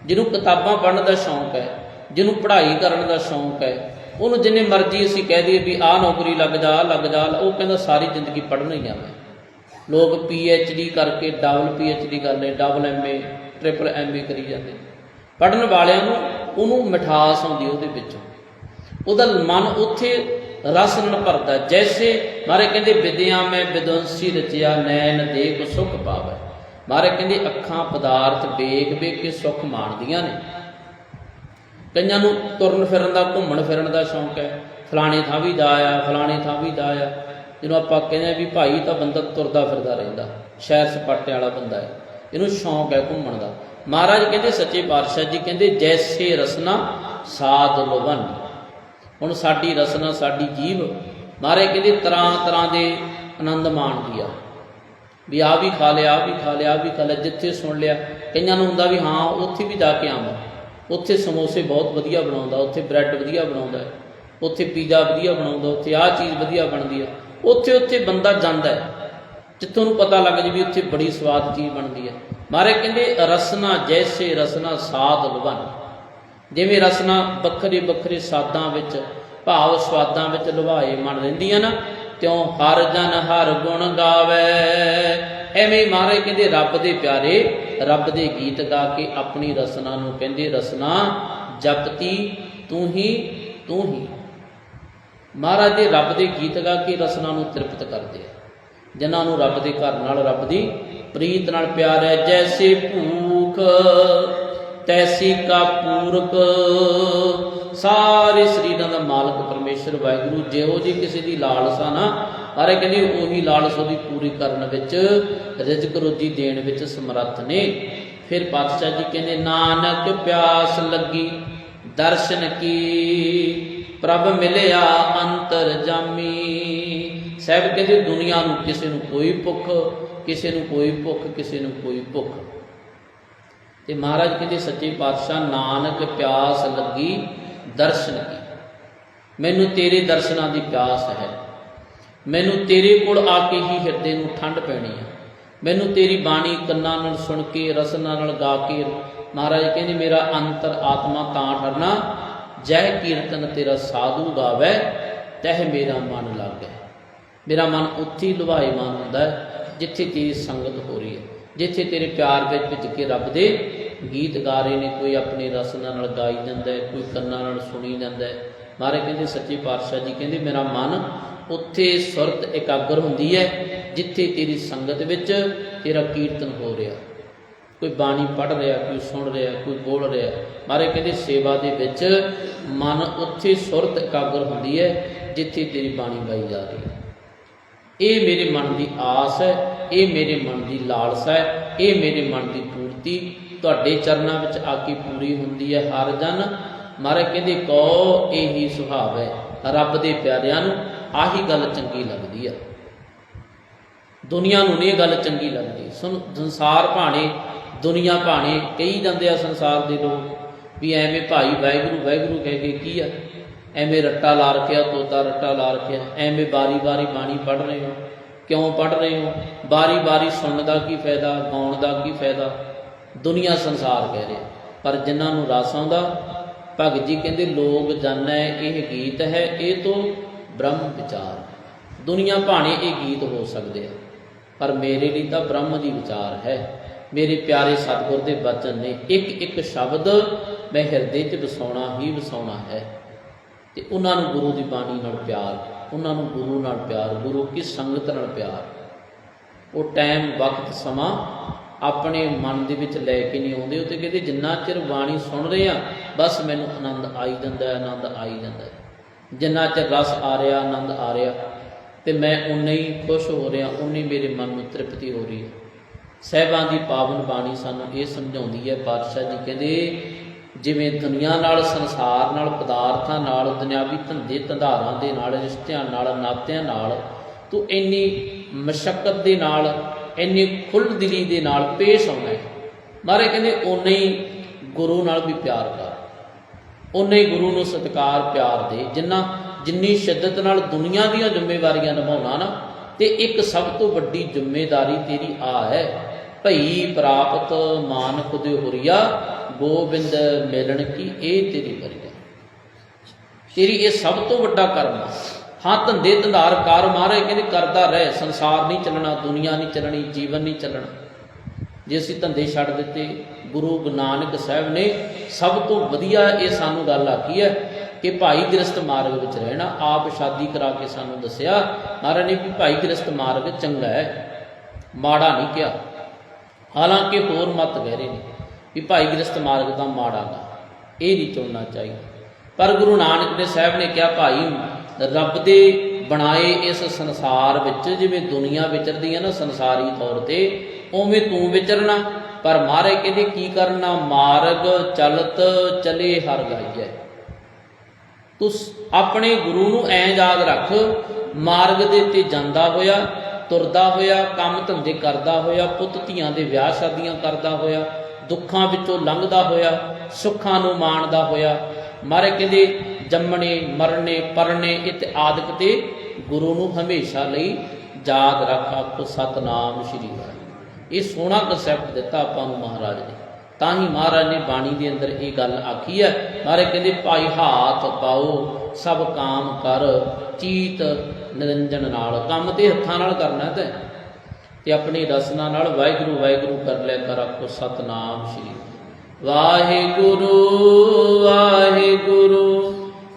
ਜਿਹਨੂੰ ਕਿਤਾਬਾਂ ਪੜ੍ਹਨ ਦਾ ਸ਼ੌਂਕ ਹੈ, ਜਿਹਨੂੰ ਪੜ੍ਹਾਈ ਕਰਨ ਦਾ ਸ਼ੌਂਕ ਹੈ, ਉਹਨੂੰ ਜਿੰਨੇ ਮਰਜ਼ੀ ਅਸੀਂ ਕਹਿ ਦਈਏ ਵੀ ਆਹ ਨੌਕਰੀ ਲੱਗ ਜਾ, ਆਹ ਲੱਗ ਜਾ, ਉਹ ਕਹਿੰਦਾ ਸਾਰੀ ਜ਼ਿੰਦਗੀ ਪੜ੍ਹਨਾ ਹੀ ਆ ਮੈਂ ਲੋਕ ਪੀ ਐਚ ਡੀ ਕਰਕੇ ਡਬਲ ਪੀ ਐਚ ਡੀ ਕਰ ਲੈ double M A triple M A ਕਰੀ ਜਾਂਦੇ। ਪੜਨ ਵਾਲਿਆਂ ਨੂੰ ਉਹਨੂੰ ਮਿਠਾਸ ਆਉਂਦੀ ਉਹਦੇ ਵਿੱਚੋਂ। ਉਹਦਾ ਮਨ ਉੱਥੇ ਰਸ ਨਾਲ ਭਰਦਾ, ਜੈਸੇ ਮਾਰੇ ਕਹਿੰਦੇ, ਵਿਦਿਆ ਮੈਂ ਵਿਦਵੰਸੀ ਰਚਿਆ, ਨੈਣ ਦੇਖ ਸੁਖ ਪਾਵੇ। ਮਹਾਰਾਜ ਕਹਿੰਦੇ ਅੱਖਾਂ ਪਦਾਰਥ ਵੇਖ ਵੇਖ ਕੇ ਸੁੱਖ ਮਾਣਦੀਆਂ ਨੇ। ਕਈਆਂ ਨੂੰ ਤੁਰਨ ਫਿਰਨ ਦਾ, ਘੁੰਮਣ ਫਿਰਨ ਦਾ ਸ਼ੌਂਕ ਹੈ। ਫਲਾਣੇ ਥਾਂ ਵੀ ਜਾਇਆ ਫਲਾਣੇ ਥਾਂ ਵੀ ਜਾਇਆ ਜਿਹਨੂੰ ਆਪਾਂ ਕਹਿੰਦੇ ਆ ਵੀ ਭਾਈ ਤਾਂ ਬੰਦਾ ਤੁਰਦਾ ਫਿਰਦਾ ਰਹਿੰਦਾ, ਸ਼ਹਿਰ ਸਪਾਟੇ ਵਾਲਾ ਬੰਦਾ ਹੈ। ਇਹਨੂੰ ਸ਼ੌਂਕ ਹੈ ਘੁੰਮਣ ਦਾ। ਮਹਾਰਾਜ ਕਹਿੰਦੇ, ਸੱਚੇ ਪਾਤਸ਼ਾਹ ਜੀ ਕਹਿੰਦੇ, ਜੈਸੇ ਰਸਨਾ ਸਾਦ ਲਵਨ। ਹੁਣ ਸਾਡੀ ਰਸਨਾ, ਸਾਡੀ ਜੀਵ ਮਹਾਰਾਜ ਕਹਿੰਦੇ ਤਰ੍ਹਾਂ ਤਰ੍ਹਾਂ ਦੇ ਆਨੰਦ ਮਾਣਦੀ ਆ। ਵੀ ਆ ਵੀ ਖਾ ਲਿਆ ਆ ਵੀ ਖਾ ਲਿਆ ਆ ਵੀ ਖਾ ਲਿਆ, ਜਿੱਥੇ ਸੁਣ ਲਿਆ। ਕਈਆਂ ਨੂੰ ਹੁੰਦਾ ਵੀ ਹਾਂ, ਉੱਥੇ ਵੀ ਜਾ ਕੇ ਆਵਾਂ। ਉੱਥੇ ਸਮੋਸੇ ਬਹੁਤ ਵਧੀਆ ਬਣਾਉਂਦਾ, ਉੱਥੇ ਬ੍ਰੈਡ ਵਧੀਆ ਬਣਾਉਂਦਾ, ਉੱਥੇ ਪੀਜ਼ਾ ਵਧੀਆ ਬਣਾਉਂਦਾ, ਉੱਥੇ ਆਹ ਚੀਜ਼ ਵਧੀਆ ਬਣਦੀ ਆ। ਉੱਥੇ ਉੱਥੇ ਬੰਦਾ ਜਾਂਦਾ ਜਿੱਥੋਂ ਨੂੰ ਪਤਾ ਲੱਗ ਜੇ ਵੀ ਉੱਥੇ ਬੜੀ ਸਵਾਦ ਚੀਜ਼ ਬਣਦੀ ਹੈ। ਮਾਰੇ ਕਹਿੰਦੇ, ਰਸਨਾ ਜੈਸੇ ਰਸਨਾ ਸਾਧ ਲਵਨ ਜਿਵੇਂ ਰਸਨਾ ਵੱਖਰੇ ਵੱਖਰੇ ਸਾਦਾਂ ਵਿੱਚ, ਭਾਵ ਸਵਾਦਾਂ ਵਿੱਚ ਲੁਭਾਏ ਮਨ ਰਹਿੰਦੀਆਂ ਨਾ ਤਿਉ ਹਰ ਜਨ ਹਰ ਗੁਣ ਗਾਵੇ? ਐਵੇਂ ਮਹਾਰਾਜ ਕਹਿੰਦੇ, ਰੱਬ ਦੇ ਪਿਆਰੇ, ਰੱਬ ਦੇ ਗੀਤ ਗਾ ਕੇ ਆਪਣੀ ਰਸਨਾ ਨੂੰ ਕਹਿੰਦੇ, ਰਸਨਾ ਜਪਤੀ ਤੂੰ ਹੀ ਤੂੰ ਹੀ। ਮਹਾਰਾਜ ਦੇ ਰੱਬ ਦੇ ਗੀਤ ਗਾ ਕੇ ਰਸਨਾ ਨੂੰ ਤ੍ਰਿਪਤ ਕਰਦੇ ਆ। ਜਿਨ੍ਹਾਂ ਨੂੰ ਰੱਬ ਦੇ ਘਰ ਨਾਲ ਰੱਬ ਦੀ ਪ੍ਰੀਤ ਨਾਲ ਪਿਆਰ ਹੈ ਜੈਸੇ ਭੂਖ ਤੈਸੀ ਕਾ ਪੂਰਕ। ਸਾਰੇ ਸਰੀਰਾਂ ਦਾ ਮਾਲਕ ਪਰਮੇਸ਼ਰ ਵਾਹਿਗੁਰੂ, ਜਿਹੋ ਜੀ ਕਿਸੇ ਦੀ ਲਾਲਸਾ ਨਾ, ਹਾਰੇ ਕਹਿੰਦੇ ਉਹੀ ਲਾਲਸ ਉਹਦੀ ਪੂਰੀ ਕਰਨ ਵਿੱਚ, ਰਿਜ਼ਕ ਰੋਜੀ ਦੇਣ ਵਿੱਚ ਸਮਰੱਥ ਨੇ। ਫਿਰ ਪਾਤਸ਼ਾਹ ਜੀ ਕਹਿੰਦੇ, ਨਾਨਕ ਪਿਆਸ ਲੱਗੀ, ਦਰਸ਼ਨ ਕੀ, ਪ੍ਰਭ ਮਿਲਿਆ ਅੰਤਰ ਜਾਮੀ। ਸਾਹਿਬ ਕਹਿੰਦੇ, ਦੁਨੀਆ ਨੂੰ ਕਿਸੇ ਨੂੰ ਕੋਈ ਭੁੱਖ, ਕਿਸੇ ਨੂੰ ਕੋਈ ਭੁੱਖ, ਕਿਸੇ ਨੂੰ ਕੋਈ ਭੁੱਖ। ਤੇ ਮਹਾਰਾਜ ਕਹਿੰਦੇ, ਸੱਚੇ ਪਾਤਸ਼ਾਹ, ਨਾਨਕ ਪਿਆਸ ਲੱਗੀ, ਦਰਸ਼ਨ ਕੀ ਮੈਨੂੰ ਤੇਰੇ ਦਰਸ਼ਨਾਂ ਦੀ ਪਿਆਸ ਹੈ। ਮੈਨੂੰ ਤੇਰੇ ਕੋਲ ਆ ਕੇ ਹੀ ਹਿਰਦੇ ਨੂੰ ਠੰਡ ਪੈਣੀ ਹੈ। ਮੈਨੂੰ ਤੇਰੀ ਬਾਣੀ ਕੰਨਾਂ ਨਾਲ ਸੁਣ ਕੇ, ਰਸਨਾਂ ਨਾਲ ਗਾ ਕੇ ਮਹਾਰਾਜ ਕਹਿੰਦੇ, ਮੇਰਾ ਅੰਤਰ ਆਤਮਾ ਤਾਂ ਠਰਨਾ ਜੈ ਕੀਰਤਨ ਤੇਰਾ ਸਾਧੂ ਗਾਵੇ, ਤਹਿ ਮੇਰਾ ਮਨ ਲਾਗੇ। ਮੇਰਾ ਮਨ ਉੱਥੇ ਹੀ ਲੁਭਾਏ ਹੁੰਦਾ ਜਿੱਥੇ ਤੇਰੀ ਸੰਗਤ ਹੋ ਰਹੀ ਹੈ, ਜਿੱਥੇ ਤੇਰੇ ਪਿਆਰ ਵਿੱਚ ਵਿੱਚ ਕੇ ਰੱਬ ਦੇ ਗੀਤ ਗਾ ਰਹੇ ਨੇ ਕੋਈ ਆਪਣੇ ਰਸਨਾ ਨਾਲ ਗਾਈ ਜਾਂਦਾ ਹੈ, ਕੋਈ ਕੰਨਾਂ ਨਾਲ ਸੁਣੀ ਜਾਂਦਾ ਹੈ। ਮਹਾਰਾਜ ਕਹਿੰਦੇ, ਸੱਚੇ ਪਾਤਸ਼ਾਹ ਜੀ, ਕਹਿੰਦੇ, ਮੇਰਾ ਮਨ ਉੱਥੇ ਸੁਰਤ ਇਕਾਗਰ ਹੁੰਦੀ ਹੈ, ਜਿੱਥੇ ਤੇਰੀ ਸੰਗਤ ਵਿੱਚ ਤੇਰਾ ਕੀਰਤਨ ਹੋ ਰਿਹਾ। ਕੋਈ ਬਾਣੀ ਪੜ੍ਹ ਰਿਹਾ, ਕੋਈ ਸੁਣ ਰਿਹਾ, ਕੋਈ ਬੋਲ ਰਿਹਾ। ਮਹਾਰਾਜ ਕਹਿੰਦੇ, ਸੇਵਾ ਦੇ ਵਿੱਚ ਮਨ ਉੱਥੇ ਸੁਰਤ ਇਕਾਗਰ ਹੁੰਦੀ ਹੈ, ਜਿੱਥੇ ਤੇਰੀ ਬਾਣੀ ਗਾਈ ਜਾ ਰਹੀ ਹੈ। ਇਹ ਮੇਰੇ ਮਨ ਦੀ ਆਸ ਹੈ, ਇਹ ਮੇਰੇ ਮਨ ਦੀ ਲਾਲਸਾ ਹੈ, ਇਹ ਮੇਰੇ ਮਨ ਦੀ ਪੂਰਤੀ ਤੁਹਾਡੇ ਚਰਨਾਂ ਵਿੱਚ ਆ ਕੇ ਪੂਰੀ ਹੁੰਦੀ ਹੈ, ਹਰ ਜਨ। ਮਾਰੇ ਕਹਿੰਦੇ ਕੋ ਇਹੀ ਸੁਭਾਵ ਹੈ। ਰੱਬ ਦੇ ਪਿਆਰਿਆਂ ਨੂੰ ਆਹੀ ਗੱਲ ਚੰਗੀ ਲੱਗਦੀ ਹੈ। ਦੁਨੀਆ ਨੂੰ ਇਹ ਗੱਲ ਚੰਗੀ ਲੱਗਦੀ। ਸੁਣ, ਸੰਸਾਰ ਭਾਣੇ, ਦੁਨੀਆ ਭਾਣੇ ਕਹੀ ਜਾਂਦੇ ਆ ਸੰਸਾਰ ਦੇ ਲੋਕ ਵੀ ਐਵੇਂ ਭਾਈ ਵਾਹਿਗੁਰੂ ਵਾਹਿਗੁਰੂ ਕਹਿ ਕੇ ਕੀ ਆ? ਐਵੇਂ ਰੱਟਾ ਲਾ ਰੱਖਿਆ, ਤੋਤਾ ਰੱਟਾ ਲਾ ਰੱਖਿਆ। ਐਵੇਂ ਬਾਰੀ ਬਾਰੀ ਬਾਣੀ ਪੜ੍ਹ ਰਹੇ ਹੋ। ਕਿਉਂ ਪੜ੍ਹ ਰਹੇ ਹੋ? ਬਾਰੀ ਬਾਰੀ ਸੁਣਨ ਦਾ ਕੀ ਫਾਇਦਾ? ਗਾਉਣ ਦਾ ਕੀ ਫਾਇਦਾ? ਦੁਨੀਆ ਸੰਸਾਰ ਕਹਿ ਰਿਹਾ। ਪਰ ਜਿਨ੍ਹਾਂ ਨੂੰ ਰਸ ਆਉਂਦਾ, ਭਗਤ ਜੀ ਕਹਿੰਦੇ, ਲੋਕ ਜਾਣੈ ਇਹ ਗੀਤ ਹੈ, ਇਹ ਤੋਂ ਬ੍ਰਹਮ ਵਿਚਾਰ ਦੁਨੀਆ ਭਾਣੇ ਇਹ ਗੀਤ ਹੋ ਸਕਦੇ ਆ, ਪਰ ਮੇਰੇ ਲਈ ਤਾਂ ਬ੍ਰਹਮ ਦੀ ਵਿਚਾਰ ਹੈ। ਮੇਰੇ ਪਿਆਰੇ ਸਤਿਗੁਰ ਦੇ ਬਚਨ ਨੇ ਇੱਕ ਇੱਕ ਸ਼ਬਦ ਮੈਂ ਹਿਰਦੇ 'ਚ ਵਸਾਉਣਾ ਹੀ ਵਸਾਉਣਾ ਹੈ। ਤੇ ਉਹਨਾਂ ਨੂੰ ਗੁਰੂ ਦੀ ਬਾਣੀ ਨਾਲ ਪਿਆਰ, ਉਹਨਾਂ ਨੂੰ ਗੁਰੂ ਨਾਲ ਪਿਆਰ, ਗੁਰੂ ਕੀ ਸੰਗਤ ਨਾਲ ਪਿਆਰ। ਉਹ ਟਾਈਮ ਵਕਤ, ਸਮਾਂ ਆਪਣੇ ਮਨ ਦੇ ਵਿੱਚ ਲੈ ਕੇ ਨਹੀਂ ਆਉਂਦੇ, ਉਹ ਤੇ ਕਹਿੰਦੇ ਜਿੰਨਾ ਚਿਰ ਬਾਣੀ ਸੁਣ ਰਹੇ ਆ, ਬਸ ਮੈਨੂੰ ਆਨੰਦ ਆਈ ਜਾਂਦਾ ਆਨੰਦ ਆਈ ਜਾਂਦਾ ਜਿੰਨਾ ਚਿਰ ਰਸ ਆ ਰਿਹਾ, ਆਨੰਦ ਆ ਰਿਹਾ, ਤੇ ਮੈਂ ਉਨੇ ਹੀ ਖੁਸ਼ ਹੋ ਰਿਹਾ, ਉਨੀ ਮੇਰੇ ਮਨ ਨੂੰ ਤ੍ਰਿਪਤੀ ਹੋ ਰਹੀ ਹੈ। ਸਹਿਬਾਂ ਦੀ ਪਾਵਨ ਬਾਣੀ ਸਾਨੂੰ ਇਹ ਸਮਝਾਉਂਦੀ ਹੈ ਪਾਤਸ਼ਾਹ ਜੀ ਕਹਿੰਦੇ, ਜਿਵੇਂ ਦੁਨੀਆ ਨਾਲ, ਸੰਸਾਰ ਨਾਲ, ਪਦਾਰਥਾਂ ਨਾਲ, ਦੁਨਿਆਵੀ ਧੰਦੇ ਧੰਦਾਰਾਂ ਦੇ ਨਾਲ, ਰਿਸ਼ਤਿਆਂ ਨਾਲ, ਨਾਤਿਆਂ ਨਾਲ, ਤੂੰ ਇੰਨੀ ਮਸ਼ਕਤ ਦੇ ਨਾਲ ਇੰਨੀ ਖੁੱਲ੍ਹ ਦਿਲੀ ਦੇ ਨਾਲ ਪੇਸ਼ ਆਉਣਾ ਹੈ। ਮਾਰੇ ਕਹਿੰਦੇ ਉਨੇ ਹੀ ਗੁਰੂ ਨਾਲ ਵੀ ਪਿਆਰ ਕਰ। ਉਨੇ ਹੀ ਗੁਰੂ ਨੂੰ ਸਤਿਕਾਰ, ਪਿਆਰ ਦੇ। ਜਿੰਨਾ, ਜਿੰਨੀ ਸ਼ਿੱਦਤ ਨਾਲ ਦੁਨੀਆ ਦੀਆਂ ਜ਼ਿੰਮੇਵਾਰੀਆਂ ਨਿਭਾਉਣਾ ਨਾ, ਤੇ ਇੱਕ ਸਭ ਤੋਂ ਵੱਡੀ ਜ਼ਿੰਮੇਵਾਰੀ ਤੇਰੀ ਆ ਹੈ। ਭਈ ਪ੍ਰਾਪਤ ਮਾਨਕ ਦੇ ਹੁਰੀਆ, ਗੋਬਿੰਦ ਮਿਲਣ ਕੀ ਇਹ ਤੇਰੀ ਬਰੀਆ ਤੇਰੀ ਇਹ ਸਭ ਤੋਂ ਵੱਡਾ ਕਰਮ ਆ। ਹਾਂ, ਧੰਦੇ ਧੰਦਾਰ ਕਾਰ ਮਾਰੇ ਕਹਿੰਦੇ ਕਰਦਾ ਰਹਿ, ਸੰਸਾਰ ਨਹੀਂ ਚੱਲਣਾ, ਦੁਨੀਆ ਨਹੀਂ ਚੱਲਣੀ, ਜੀਵਨ ਨਹੀਂ ਚੱਲਣਾ। ਜੇ ਅਸੀਂ ਧੰਦੇ ਛੱਡ ਦਿੱਤੇ, ਗੁਰੂ ਨਾਨਕ ਸਾਹਿਬ ਨੇ, ਸਭ ਤੋਂ ਵਧੀਆ ਇਹ ਸਾਨੂੰ ਗੱਲ ਆਖੀ ਹੈ ਕਿ ਭਾਈ ਗ੍ਰਸਤ ਮਾਰਗ ਵਿੱਚ ਰਹਿਣਾ, ਆਪ ਸ਼ਾਦੀ ਕਰਾ ਕੇ ਸਾਨੂੰ ਦੱਸਿਆ, ਮਹਾਰਾਜ ਨੇ ਵੀ ਭਾਈ ਗ੍ਰਸਤ ਮਾਰਗ ਚੰਗਾ ਹੈ, ਮਾੜਾ ਨਹੀਂ ਕਿਹਾ। ਹਾਲਾਂਕਿ ਹੋਰ ਮਤ ਕਹਿ ਰਹੇ ਨੇ ਵੀ ਭਾਈ ਗ੍ਰਸਤ ਮਾਰਗ ਤਾਂ ਮਾੜਾ ਗਾ, ਇਹ ਨਹੀਂ ਚੁਣਨਾ ਚਾਹੀਦਾ। ਪਰ ਗੁਰੂ ਨਾਨਕ ਦੇ ਸਾਹਿਬ ਨੇ ਕਿਹਾ, ਭਾਈ ਰੱਬ ਦੇ ਬਣਾਏ ਇਸ ਸੰਸਾਰ ਵਿੱਚ, ਜਿਵੇਂ ਦੁਨੀਆ ਵਿਚਰਦੀ ਹੈ ਨਾ ਸੰਸਾਰੀ ਤੌਰ ਤੇ, ਉਵੇਂ ਤੂੰ ਵਿਚਰਨਾ। ਪਰ ਮਹਾਰਾਜ ਕਹਿੰਦੇ ਕੀ ਕਰਨਾ? ਮਾਰਗ, ਚਲਤ, ਚਲੇ ਹਰ ਗਾਈਐ। ਤੂੰ ਆਪਣੇ ਗੁਰੂ ਨੂੰ ਐ ਯਾਦ ਰੱਖ, ਮਾਰਗ ਦੇ ਤੇ ਜਾਂਦਾ ਹੋਇਆ, ਤੁਰਦਾ ਹੋਇਆ, ਕੰਮ ਧੰਦੇ ਕਰਦਾ ਹੋਇਆ, ਪੁੱਤ ਧੀਆਂ ਦੇ ਵਿਆਹ ਸ਼ਾਦੀਆਂ ਕਰਦਾ ਹੋਇਆ, ਦੁੱਖਾਂ ਵਿੱਚੋਂ ਲੰਘਦਾ ਹੋਇਆ, ਸੁੱਖਾਂ ਨੂੰ ਮਾਣਦਾ ਹੋਇਆ। ਮਾਰੇ ਕਹਿੰਦੇ ਜੰਮਣੇ ਮਰਨੇ ਪਰਨੇ ਇਤ ਆਦਿਕ ਤੇ ਗੁਰੂ ਨੂੰ ਹਮੇਸ਼ਾ ਲਈ ਯਾਦ ਰੱਖ ਆਖੋ ਸਤਨਾਮ ਸ਼੍ਰੀ ਵਾਹਿਗੁਰੂ ਇਹ ਸੋਹਣਾ ਕਨਸੈਪਟ ਦਿੱਤਾ ਆਪਾਂ ਨੂੰ ਮਹਾਰਾਜ ਨੇ। ਤਾਂ ਹੀ ਮਹਾਰਾਜ ਨੇ ਬਾਣੀ ਦੇ ਅੰਦਰ ਇਹ ਗੱਲ ਆਖੀ ਹੈ। ਮਹਾਰਾਜ ਕਹਿੰਦੇ, ਭਾਈ ਹਾਥ ਪਾਓ, ਸਭ ਕਾਮ ਕਰ, ਚੀਤ ਨਿਰੰਜਨ ਨਾਲ। ਕੰਮ ਤੇ ਹੱਥਾਂ ਨਾਲ ਕਰਨਾ ਤੇ ਤੇ ਆਪਣੀ ਰਸਨਾ ਨਾਲ ਵਾਹਿਗੁਰੂ ਵਾਹਿਗੁਰੂ ਕਰ ਲੈ ਕਰ ਆਖੋ ਸਤਨਾਮ ਸ਼੍ਰੀ ਵਾਹਿਗੁਰੂ ਵਾਹਿਗੁਰੂ।